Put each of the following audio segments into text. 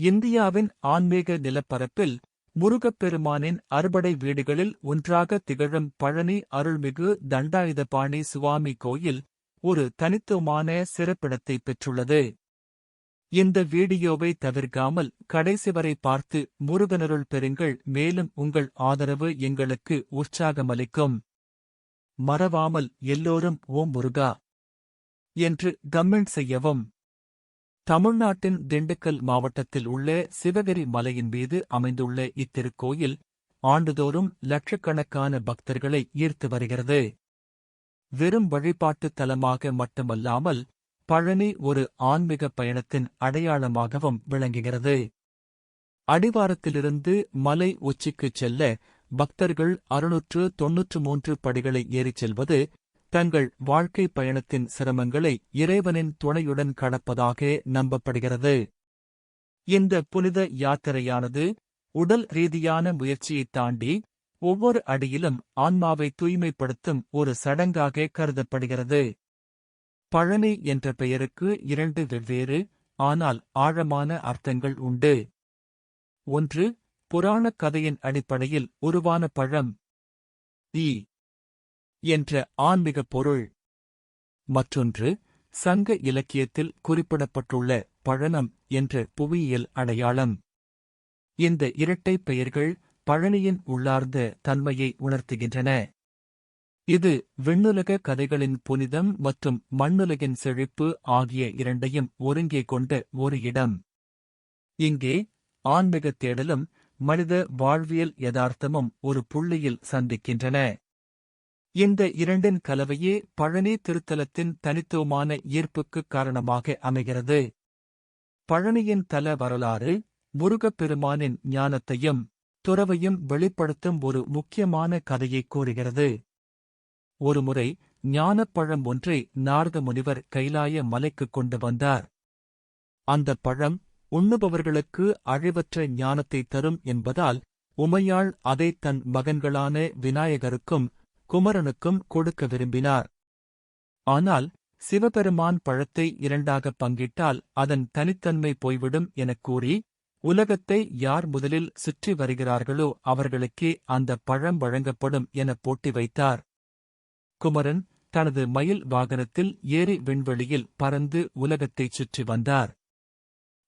இந்தியாவின் ஆன்மீக நிலப்பரப்பில் முருகப்பெருமானின் அறுபடை வீடுகளில் ஒன்றாக திகழும் பழனி அருள்மிகு தண்டாயுதபாணி சுவாமி கோயில் ஒரு தனித்துவமான சிறப்பிடத்தை பெற்றுள்ளது. இந்த வீடியோவை தவிர்க்காமல் கடைசி வரை பார்த்து முருகனருள் பெறுங்கள். மேலும் உங்கள் ஆதரவு எங்களுக்கு உற்சாகமளிக்கும். மறவாமல் எல்லோரும் ஓம் முருகா! என்று கமெண்ட் செய்யவும். தமிழ்நாட்டின் திண்டுக்கல் மாவட்டத்தில் உள்ள சிவகிரி மலையின் மீது அமைந்துள்ள இத்திருக்கோயில் ஆண்டுதோறும் லட்சக்கணக்கான பக்தர்களை ஈர்த்து வருகிறது. வெறும் வழிபாட்டுத் தலமாக மட்டுமல்லாமல் பழனி ஒரு ஆன்மீக பயணத்தின் அடையாளமாகவும் விளங்குகிறது. அடிவாரத்திலிருந்து மலை உச்சிக்குச் செல்ல பக்தர்கள் அறுநூற்று தொன்னூற்று மூன்று படிகளை ஏறிச் செல்வது தங்கள் வாழ்க்கை பயணத்தின் சிரமங்களை இறைவனின் துணையுடன் கடப்பதாக நம்பப்படுகிறது. இந்த புனித யாத்திரையானது உடல் ரீதியான முயற்சியைத் தாண்டி ஒவ்வொரு அடியிலும் ஆன்மாவை தூய்மைப்படுத்தும் ஒரு சடங்காக கருதப்படுகிறது. பழனி என்ற பெயருக்கு இரண்டு வெவ்வேறு ஆனால் ஆழமான அர்த்தங்கள் உண்டு. ஒன்று புராணக் கதையின் அடிப்படையில் உருவான பழம். ஈ என்ற ஆன்மீக பொருள். மற்றொன்று சங்க இலக்கியத்தில் குறிப்பிடப்பட்டுள்ள பழனம் என்ற புவியியல் அடையாளம். இந்த இரட்டை பெயர்கள் பழனியின் உள்ளார்ந்த தன்மையை உணர்த்துகின்றன. இது விண்ணுலக கதைகளின் புனிதம் மற்றும் மண்ணுலகின் செழிப்பு ஆகிய இரண்டையும் ஒருங்கே கொண்ட ஒரு இடம். இங்கே ஆன்மீக தேடலும் மனித வாழ்வியல் யதார்த்தமும் ஒரு புள்ளியில் சந்திக்கின்றன. இந்த இரண்டின் கலவையே பழனி திருத்தலத்தின் தனித்துவமான ஈர்ப்புக்குக் காரணமாக அமைகிறது. பழனியின் தல வரலாறு முருகப்பெருமானின் ஞானத்தையும் துறவையும் வெளிப்படுத்தும் ஒரு முக்கியமான கதையை கூறுகிறது. ஒருமுறை ஞானப்பழம் ஒன்றை நாரத முனிவர் கைலாய மலைக்குக் கொண்டு வந்தார். அந்தப் பழம் உண்ணுபவர்களுக்கு அழிவற்ற ஞானத்தை தரும் என்பதால் உமையாள் அதை தன் மகன்களான விநாயகருக்கும் குமரனுக்கும் கொடுக்க விரும்பினார். ஆனால் சிவபெருமான் பழத்தை இரண்டாகப் பங்கிட்டால் அதன் தனித்தன்மை போய்விடும் எனக் கூறி உலகத்தை யார் முதலில் சுற்றி வருகிறார்களோ அவர்களுக்கே அந்த பழம் வழங்கப்படும் என போட்டி வைத்தார். குமரன் தனது மயில் வாகனத்தில் ஏறி விண்வெளியில் பறந்து உலகத்தைச் சுற்றி வந்தார்.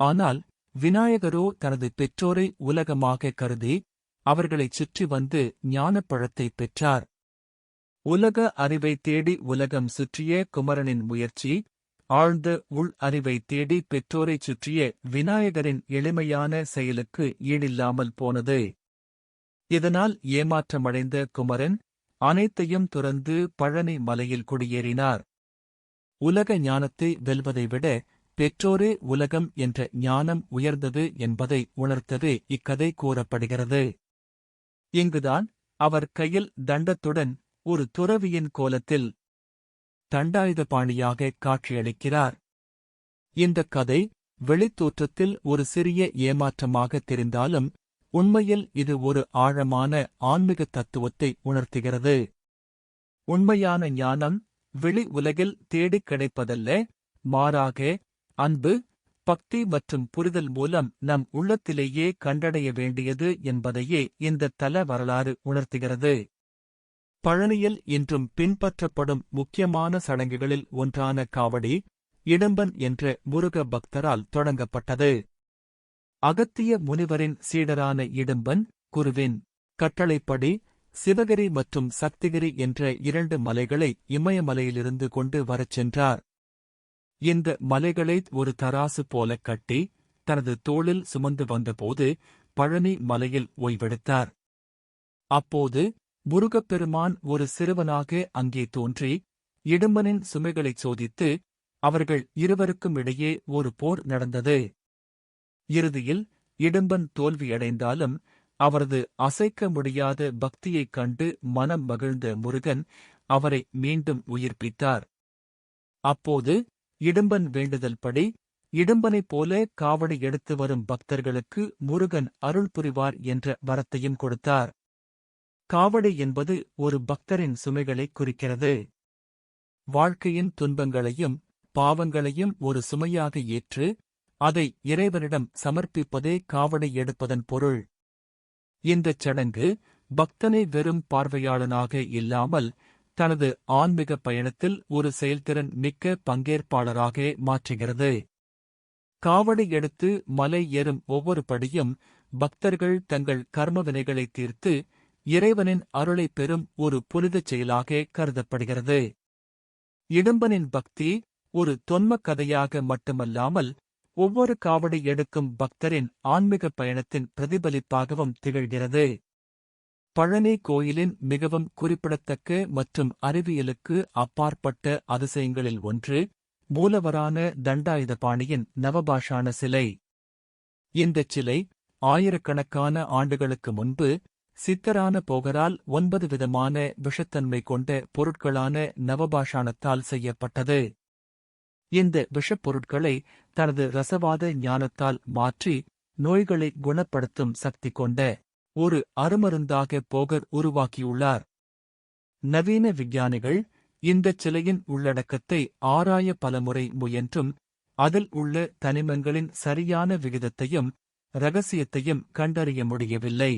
ஆனால் விநாயகரோ தனது பெற்றோரை உலகமாக கருதி அவர்களைச் சுற்றி வந்து ஞானப்பழத்தைப் பெற்றார். உலக அறிவை தேடி உலகம் சுற்றிய குமரனின் முயற்சி ஆழ்ந்த உள் அறிவை தேடி பெற்றோரைச் சுற்றிய விநாயகரின் எளிமையான செயலுக்கு ஈடில்லாமல் போனது. இதனால் ஏமாற்றமடைந்த குமரன் அனைத்தையும் துறந்து பழனி மலையில் குடியேறினார். உலக ஞானத்தை வெல்வதை விட பெற்றோரே உலகம் என்ற ஞானம் உயர்ந்தது என்பதை உணர்த்தது இக்கதை கூறப்படுகிறது. இங்குதான் அவர் கையில் தண்டத்துடன் ஒரு துறவியின் கோலத்தில் தண்டாயுதபாணியாக காட்சியளிக்கிறார். இந்தக் கதை வெளித்தோற்றத்தில் ஒரு சிறிய ஏமாற்றமாக தெரிந்தாலும் உண்மையில் இது ஒரு ஆழமான ஆன்மீக தத்துவத்தை உணர்த்துகிறது. உண்மையான ஞானம் வெளி உலகில் தேடிக் கிடைப்பதல்ல மாறாக அன்பு பக்தி மற்றும் புரிதல் மூலம் நம் உள்ளத்திலேயே கண்டடைய வேண்டியது என்பதையே இந்த தல வரலாறு உணர்த்துகிறது. பழனியில் இன்றும் பின்பற்றப்படும் முக்கியமான சடங்குகளில் ஒன்றான காவடி இடம்பன் என்ற முருக பக்தரால் தொடங்கப்பட்டது. அகத்திய முனிவரின் சீடரான இடும்பன் குருவின் கட்டளைப்படி சிவகிரி மற்றும் சக்திகிரி என்ற இரண்டு மலைகளை இமயமலையிலிருந்து கொண்டு வரச் சென்றார். இந்த மலைகளை ஒரு தராசு போல கட்டி தனது தோளில் சுமந்து வந்தபோது பழனி மலையில் ஓய்வெடுத்தார். அப்போது முருகப்பெருமான் ஒரு சிறுவனாக அங்கே தோன்றி இடும்பனின் சுமைகளைச் சோதித்து அவர்கள் இருவருக்கும் இடையே ஒரு போர் நடந்தது. இறுதியில் இடும்பன் தோல்வியடைந்தாலும் அவரது அசைக்க முடியாத பக்தியைக் கண்டு மனம் மகிழ்ந்த முருகன் அவரை மீண்டும் உயிர்ப்பித்தார். அப்போது இடும்பன் வேண்டுதல்படி இடும்பனைப் போல காவடி எடுத்து வரும் பக்தர்களுக்கு முருகன் அருள் புரிவார் என்ற வரத்தையும் கொடுத்தார். காவடி என்பது ஒரு பக்தரின் சுமைகளைக் குறிக்கிறது. வாழ்க்கையின் துன்பங்களையும் பாவங்களையும் ஒரு சுமையாக ஏற்று அதை இறைவனிடம் சமர்ப்பிப்பதே காவடி எடுப்பதன் பொருள். இந்தச் சடங்கு பக்தனை வெறும் பார்வையாளனாக இல்லாமல் தனது ஆன்மீக பயணத்தில் ஒரு செயல்திறன் மிக்க பங்கேற்பாளராக மாற்றுகிறது. காவடி எடுத்து மலை ஏறும் ஒவ்வொரு படியும் பக்தர்கள் தங்கள் கர்மவினைகளை தீர்த்து இறைவனின் அருளைப் பெறும் ஒரு புனிதச் செயலாக கருதப்படுகிறது. இடும்பனின் பக்தி ஒரு தொன்மக் கதையாக மட்டுமல்லாமல் ஒவ்வொரு காவடி எடுக்கும் பக்தரின் ஆன்மீக பயணத்தின் பிரதிபலிப்பாகவும் திகழ்கிறது. பழனி கோயிலின் மிகவும் குறிப்பிடத்தக்க மற்றும் அறிவியலுக்கு அப்பாற்பட்ட அதிசயங்களில் ஒன்று மூலவரான தண்டாயுதபாணியின் நவபாஷான சிலை. இந்தச் சிலை ஆயிரக்கணக்கான ஆண்டுகளுக்கு முன்பு சித்தரான போகரால் ஒன்பது விதமான விஷத்தன்மை கொண்ட பொருட்களான நவபாஷாணத்தால் செய்யப்பட்டது. இந்த விஷப்பொருட்களை தனது ரசவாத ஞானத்தால் மாற்றி நோய்களை குணப்படுத்தும் சக்தி கொண்ட ஒரு அருமருந்தாக போகர் உருவாக்கியுள்ளார். நவீன விஞ்ஞானிகள் இந்தச் சிலையின் உள்ளடக்கத்தை ஆராய பலமுறை முயன்றும் அதில் உள்ள தனிமங்களின் சரியான விகிதத்தையும் ரகசியத்தையும் கண்டறிய முடியவில்லை.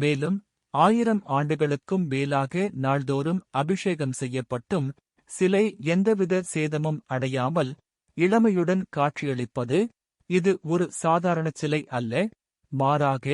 மேலும் ஆயிரம் ஆண்டுகளுக்கும் மேலாக நாள்தோறும் அபிஷேகம் செய்யப்பட்டும் சிலை எந்தவித சேதமும் அடையாமல் இளமையுடன் காட்சியளிப்பது இது ஒரு சாதாரண சிலை அல்ல மாறாக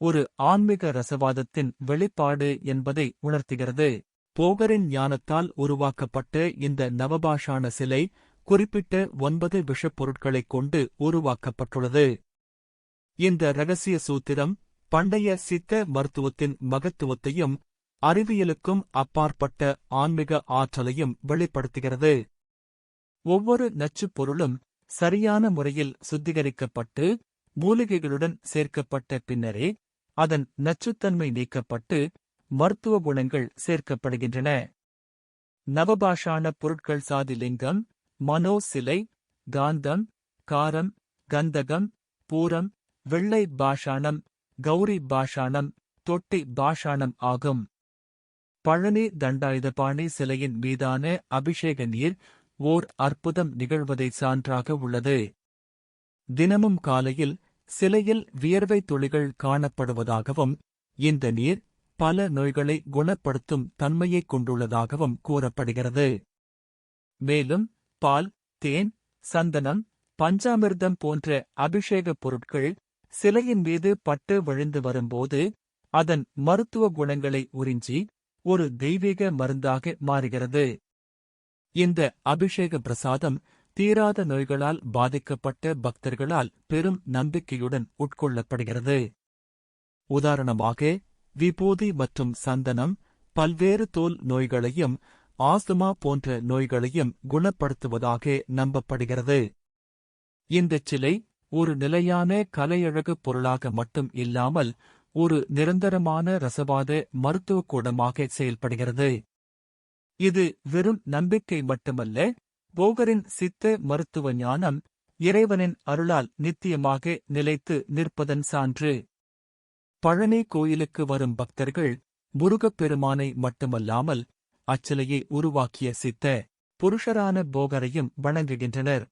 ஒரு ஆன்மீக ரசவாதத்தின் வெளிப்பாடு என்பதை உணர்த்துகிறது. போகரின் ஞானத்தால் உருவாக்கப்பட்ட இந்த நவபாஷான சிலை குறிப்பிட்ட ஒன்பது விஷப்பொருட்களைக் கொண்டு உருவாக்கப்பட்டுள்ளது. இந்த ரகசிய சூத்திரம் பண்டைய சித்த மருத்துவத்தின் மகத்துவத்தையும் அறிவியலுக்கும் அப்பாற்பட்ட ஆன்மீக ஆற்றலையும் வெளிப்படுத்துகிறது. ஒவ்வொரு நச்சுப் பொருளும் சரியான முறையில் சுத்திகரிக்கப்பட்டு மூலிகைகளுடன் சேர்க்கப்பட்ட பின்னரே அதன் நச்சுத்தன்மை நீக்கப்பட்டு மருத்துவ குணங்கள் சேர்க்கப்படுகின்றன. நவபாஷான பொருட்கள் சாதிலிங்கம் மனோ சிலை காந்தம் காரம் கந்தகம் பூரம் வெள்ளை பாஷாணம் கௌரி பாஷாணம் தொட்டி பாஷாணம் ஆகும். பழனி தண்டாயுதபாணி சிலையின் மீதான அபிஷேக நீர் ஓர் அற்புதம் நிகழ்வதை சான்றாக உள்ளது. தினமும் காலையில் சிலையில் வியர்வை துளிகள் காணப்படுவதாகவும் இந்த நீர் பல நோய்களை குணப்படுத்தும் தன்மையைக் கொண்டுள்ளதாகவும் கூறப்படுகிறது. மேலும் பால் தேன் சந்தனம் பஞ்சாமிர்தம் போன்ற அபிஷேகப் பொருட்கள் சிலையின் மீது பட்டு விழுந்து வரும்போது அதன் மருத்துவ குணங்களை உறிஞ்சி ஒரு தெய்வீக மருந்தாக மாறுகிறது. இந்த அபிஷேக பிரசாதம் தீராத நோய்களால் பாதிக்கப்பட்ட பக்தர்களால் பெரும் நம்பிக்கையுடன் உட்கொள்ளப்படுகிறது. உதாரணமாக விபூதி மற்றும் சந்தனம் பல்வேறு தோல் நோய்களையும் ஆஸ்துமா போன்ற நோய்களையும் குணப்படுத்துவதாக நம்பப்படுகிறது. இந்தச் சிலை ஒரு நிலையான கலையழகு பொருளாக மட்டும் இல்லாமல் ஒரு நிரந்தரமான ரசவாத மருத்துவக் கூடமாக செயல்படுகிறது. இது வெறும் நம்பிக்கை மட்டுமல்ல போகரின் சித்த மருத்துவ ஞானம் இறைவனின் அருளால் நித்தியமாக நிலைத்து நிற்பதன் சான்று. பழனி கோயிலுக்கு வரும் பக்தர்கள் முருகப்பெருமானை மட்டுமல்லாமல் அச்சிலையை உருவாக்கிய சித்த புருஷரான போகரையும் வணங்குகின்றனர்.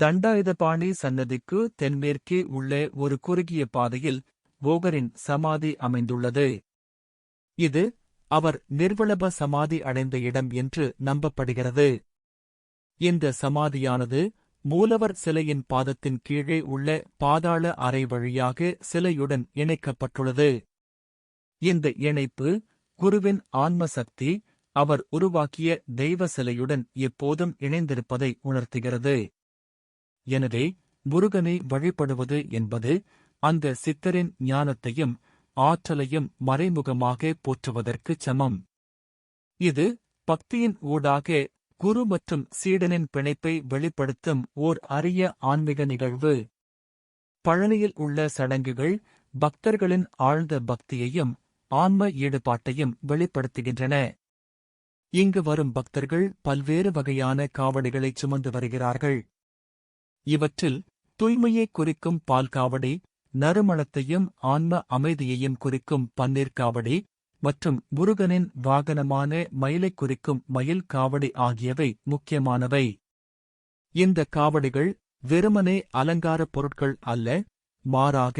தண்டாயுதபாணி சன்னதிக்கு தென்மேற்கே உள்ள ஒரு குறுகிய பாதையில் போகரின் சமாதி அமைந்துள்ளது. இது அவர் நிர்வளப சமாதி அடைந்த இடம் என்று நம்பப்படுகிறது. இந்த சமாதியானது மூலவர் சிலையின் பாதத்தின் கீழே உள்ள பாதாள அறை வழியாக சிலையுடன் இணைக்கப்பட்டுள்ளது. இந்த இணைப்பு குருவின் ஆன்ம சக்தி அவர் உருவாக்கிய தெய்வ சிலையுடன் எப்போதும் இணைந்திருப்பதை உணர்த்துகிறது. எனவே முருகனை வழிபடுவது என்பது அந்த சித்தரின் ஞானத்தையும் ஆற்றலையும் மறைமுகமாக போற்றுவதற்குச் சமம். இது பக்தியின் ஊடாக குரு மற்றும் சீடனின் பிணைப்பை வெளிப்படுத்தும் ஓர் அரிய ஆன்மீக நிகழ்வு. பழனியில் உள்ள சடங்குகள் பக்தர்களின் ஆழ்ந்த பக்தியையும் ஆன்ம ஈடுபாட்டையும் வெளிப்படுத்துகின்றன. இங்கு வரும் பக்தர்கள் பல்வேறு வகையான காவடிகளைச் சுமந்து வருகிறார்கள். இவற்றில் தூய்மையை குறிக்கும் பால் காவடி நறுமணத்தையும் ஆன்ம அமைதியையும் குறிக்கும் பன்னீர் காவடி மற்றும் முருகனின் வாகனமான மயிலைக் குறிக்கும் மயில் காவடி ஆகியவை முக்கியமானவை. இந்த காவடிகள் வெறுமனே அலங்காரப் பொருட்கள் அல்ல மாறாக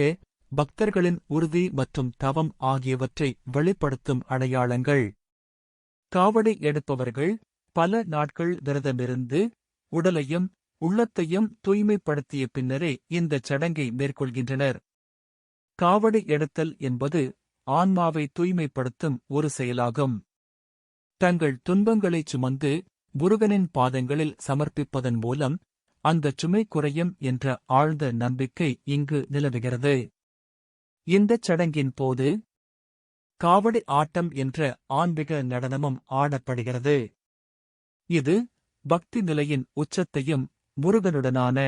பக்தர்களின் உறுதி மற்றும் தவம் ஆகியவற்றை வெளிப்படுத்தும் அடையாளங்கள். காவடி எடுப்பவர்கள் பல நாட்கள் விரதமிருந்து உடலையும் உள்ளத்தையும் தூய்மைப்படுத்திய பின்னரே இந்தச் சடங்கை மேற்கொள்கின்றனர். காவடி எடுத்தல் என்பது ஆன்மாவை தூய்மைப்படுத்தும் ஒரு செயலாகும். தங்கள் துன்பங்களைச் சுமந்து முருகனின் பாதங்களில் சமர்ப்பிப்பதன் மூலம் அந்தச் சுமை குறையும் என்ற ஆழ்ந்த நம்பிக்கை இங்கு நிலவுகிறது. இந்தச் சடங்கின் போது காவடி ஆட்டம் என்ற ஆன்மீக நடனமும் ஆடப்படுகிறது. இது பக்தி நிலையின் உச்சத்தையும் முருகனுடனான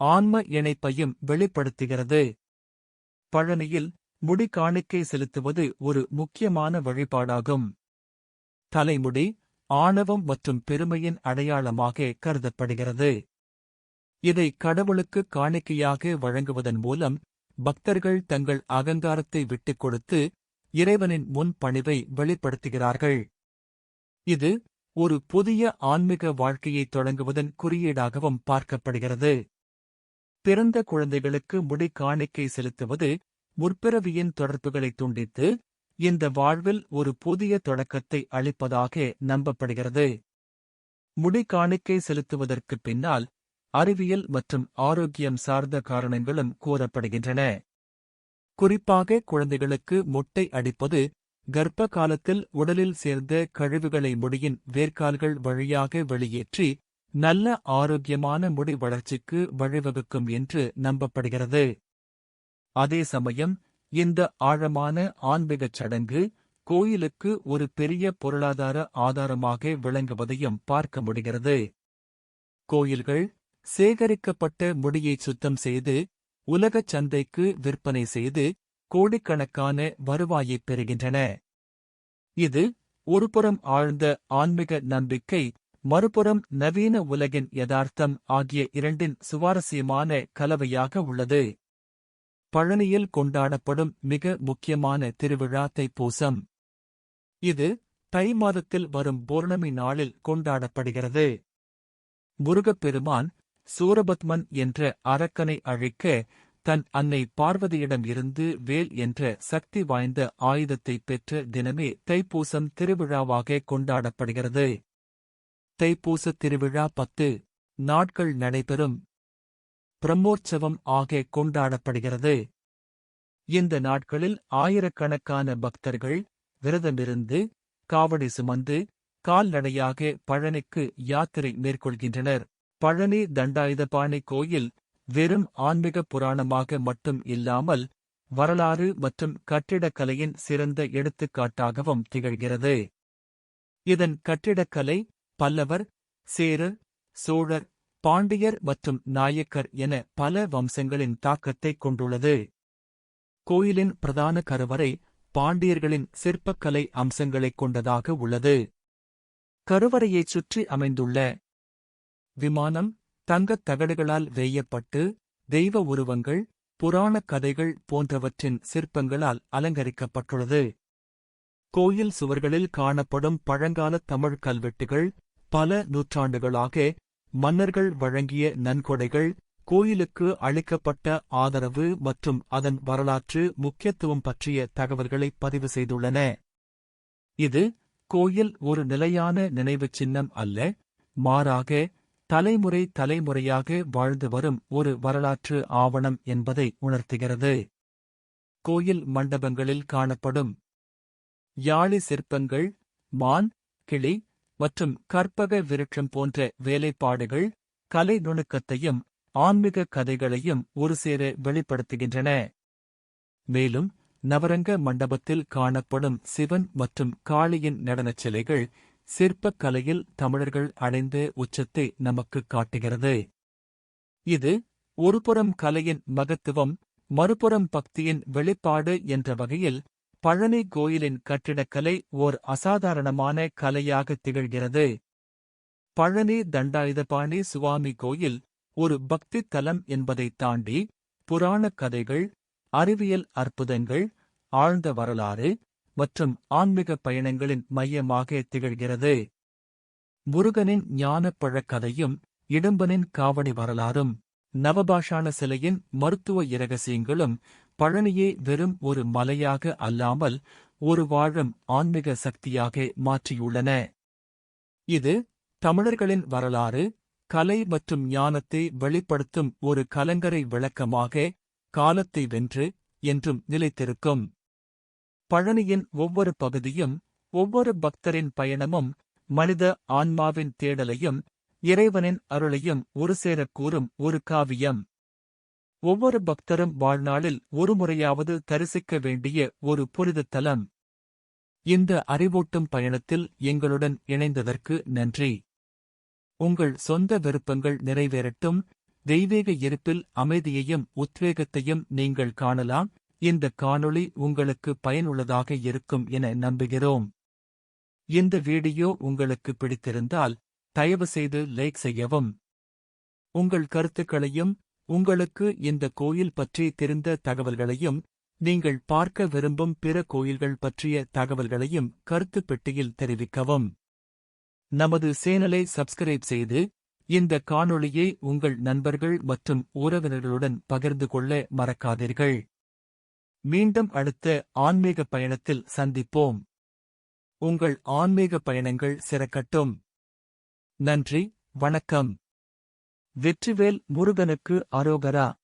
ஆன்ம இணைப்பையும் வெளிப்படுத்துகிறது. பழனியில் முடி காணிக்கை செலுத்துவது ஒரு முக்கியமான வழிபாடாகும். தலைமுடி ஆணவம் மற்றும் பெருமையின் அடையாளமாக கருதப்படுகிறது. இதை கடவுளுக்கு காணிக்கையாக வழங்குவதன் மூலம் பக்தர்கள் தங்கள் அகங்காரத்தை விட்டுக் கொடுத்து இறைவனின் முன் பணிவை வெளிப்படுத்துகிறார்கள். இது ஒரு புதிய ஆன்மீக வாழ்க்கையை தொடங்குவதன் குறியீடாகவும் பார்க்கப்படுகிறது. பிறந்த குழந்தைகளுக்கு முடி காணிக்கை செலுத்துவது முற்பிறவியின் தொடர்புகளை துண்டித்து இந்த வாழ்வில் ஒரு புதிய தொடக்கத்தை அளிப்பதாக நம்பப்படுகிறது. முடி காணிக்கை செலுத்துவதற்குப் பின்னால் அறிவியல் மற்றும் ஆரோக்கியம் சார்ந்த காரணங்களும் கூறப்படுகின்றன. குறிப்பாக குழந்தைகளுக்கு முட்டை அடிப்பது கர்ப்ப காலத்தில் உடலில் சேர்ந்த கழிவுகளை முடியின் வேர்க்கால்கள் வழியாக வெளியேற்றி நல்ல ஆரோக்கியமான முடி வளர்ச்சிக்கு வழிவகுக்கும் என்று நம்பப்படுகிறது. அதே சமயம் இந்த ஆழமான ஆன்மீகச் சடங்கு கோயிலுக்கு ஒரு பெரிய பொருளாதார ஆதாரமாக விளங்குவதையும் பார்க்க முடிகிறது. கோயில்கள் சேகரிக்கப்பட்ட முடியை சுத்தம் செய்து உலகச் சந்தைக்கு விற்பனை செய்து கோடிக்கணக்கான வருவாயைப் பெறுகின்றன. இது ஒருபுறம் ஆழ்ந்த ஆன்மீக நம்பிக்கை மறுபுறம் நவீன உலகின் யதார்த்தம் ஆகிய இரண்டின் சுவாரஸ்யமான கலவையாக உள்ளது. பழனியில் கொண்டாடப்படும் மிக முக்கியமான திருவிழா தைப்பூசம். இது தை மாதத்தில் வரும் பௌர்ணமி நாளில் கொண்டாடப்படுகிறது. முருகப்பெருமான் சூரபத்மன் என்ற அரக்கனை அழிக்க தன் அன்னை பார்வதியிடம் இருந்து வேல் என்ற சக்தி வாய்ந்த ஆயுதத்தை பெற்ற தினமே தைப்பூசம் திருவிழாவாக கொண்டாடப்படுகிறது. தைப்பூச திருவிழா பத்து. நாட்கள் நடைபெறும். பிரம்மோற்சவம் ஆக கொண்டாடப்படுகிறது. இந்த நாட்களில் ஆயிரக்கணக்கான பக்தர்கள் விரதமிருந்து காவடி சுமந்து கால்நடையாக பழனிக்கு யாத்திரை மேற்கொள்கின்றனர். பழனி தண்டாயுதபாணி கோயில் வெறும் ஆன்மீக புராணமாக மட்டும் இல்லாமல் வரலாறு மற்றும் கட்டிடக்கலையின் சிறந்த எடுத்துக்காட்டாகவும் திகழ்கிறது. இதன் கட்டிடக்கலை பல்லவர் சேரர் சோழர் பாண்டியர் மற்றும் நாயக்கர் என பல வம்சங்களின் தாக்கத்தை கொண்டுள்ளது. கோயிலின் பிரதான கருவறை பாண்டியர்களின் சிற்பக்கலை அம்சங்களைக் கொண்டதாக உள்ளது. கருவறையைச் சுற்றி அமைந்துள்ள விமானம் தங்கத் தகடுகளால் வேயப்பட்டு தெய்வ உருவங்கள் புராணக் கதைகள் போன்றவற்றின் சிற்பங்களால் அலங்கரிக்கப்பட்டுள்ளது. கோயில் சுவர்களில் காணப்படும் பழங்கால தமிழ் கல்வெட்டுகள் பல நூற்றாண்டுகளாக மன்னர்கள் வழங்கிய நன்கொடைகள் கோயிலுக்கு அளிக்கப்பட்ட ஆதரவு மற்றும் அதன் வரலாற்று முக்கியத்துவம் பற்றிய தகவல்களை பதிவு செய்துள்ளன. இது கோயில் ஒரு நிலையான நினைவுச் சின்னம் அல்ல மாறாக தலைமுறை தலைமுறையாக வாழ்ந்து வரும் ஒரு வரலாற்று ஆவணம் என்பதை உணர்த்துகிறது. கோயில் மண்டபங்களில் காணப்படும் யாழி சிற்பங்கள் மான் கிளி மற்றும் கற்பக விருட்சம் போன்ற வேலைப்பாடுகள் கலை நுணுக்கத்தையும் ஆன்மீக கதைகளையும் ஒருசேர வெளிப்படுத்துகின்றன. மேலும் நவரங்க மண்டபத்தில் காணப்படும் சிவன் மற்றும் காளியின் நடனச் சிலைகள் சிற்பக் கலையில் தமிழர்கள் அடைந்த உச்சத்தை நமக்கு காட்டுகிறது. இது ஒருபுறம் கலையின் மகத்துவம் மறுபுறம் பக்தியின் வெளிப்பாடு என்ற வகையில் பழனி கோயிலின் கட்டிடக்கலை ஓர் அசாதாரணமான கலையாக திகழ்கிறது. பழனி தண்டாயுதபாணி சுவாமி கோயில் ஒரு பக்தி தலம் என்பதைத் தாண்டி புராணக் கதைகள் அறிவியல் அற்புதங்கள் ஆழ்ந்த வரலாறு மற்றும் ஆன்மீக பயணங்களின் மையமாக திகழ்கிறது. முருகனின் ஞானப்பழக் கதையும் இடும்பனின் காவடி வரலாறும் நவபாஷான சிலையின் மருத்துவ இரகசியங்களும் பழனியை வெறும் ஒரு மலையாக அல்லாமல் ஒரு வாழும் ஆன்மீக சக்தியாக மாற்றியுள்ளன. இது தமிழர்களின் வரலாறு கலை மற்றும் ஞானத்தை வெளிப்படுத்தும் ஒரு கலங்கரை விளக்கமாக காலத்தை வென்று என்றும் நிலைத்திருக்கும். பழனியின் ஒவ்வொரு பகுதியும் ஒவ்வொரு பக்தரின் பயணமும் மனித ஆன்மாவின் தேடலையும் இறைவனின் அருளையும் ஒருசேரக் கூறும் ஒரு காவியம். ஒவ்வொரு பக்தரும் வாழ்நாளில் ஒருமுறையாவது தரிசிக்க வேண்டிய ஒரு புனித தலம். இந்த அறிவூட்டும் பயணத்தில் எங்களுடன் இணைந்ததற்கு நன்றி. உங்கள் சொந்த விருப்பங்கள் நிறைவேறட்டும். தெய்வீக இருப்பில் அமைதியையும் உத்வேகத்தையும் நீங்கள் காணலாம். இந்த காணொளி உங்களுக்கு பயனுள்ளதாக இருக்கும் என நம்புகிறோம். இந்த வீடியோ உங்களுக்கு பிடித்திருந்தால் தயவு செய்து லைக் செய்யவும். உங்கள் கருத்துக்களையும் உங்களுக்கு இந்த கோயில் பற்றி தெரிந்த தகவல்களையும் நீங்கள் பார்க்க விரும்பும் பிற கோயில்கள் பற்றிய தகவல்களையும் கருத்து பெட்டியில் தெரிவிக்கவும். நமது சேனலை சப்ஸ்கிரைப் செய்து இந்த காணொளியை உங்கள் நண்பர்கள் மற்றும் உறவினர்களுடன் பகிர்ந்து கொள்ள மறக்காதீர்கள். மீண்டும் அடுத்த ஆன்மீக பயணத்தில் சந்திப்போம். உங்கள் ஆன்மீக பயணங்கள் சிறக்கட்டும். நன்றி வணக்கம். வெற்றிவேல் முருகனுக்கு அரோகரா.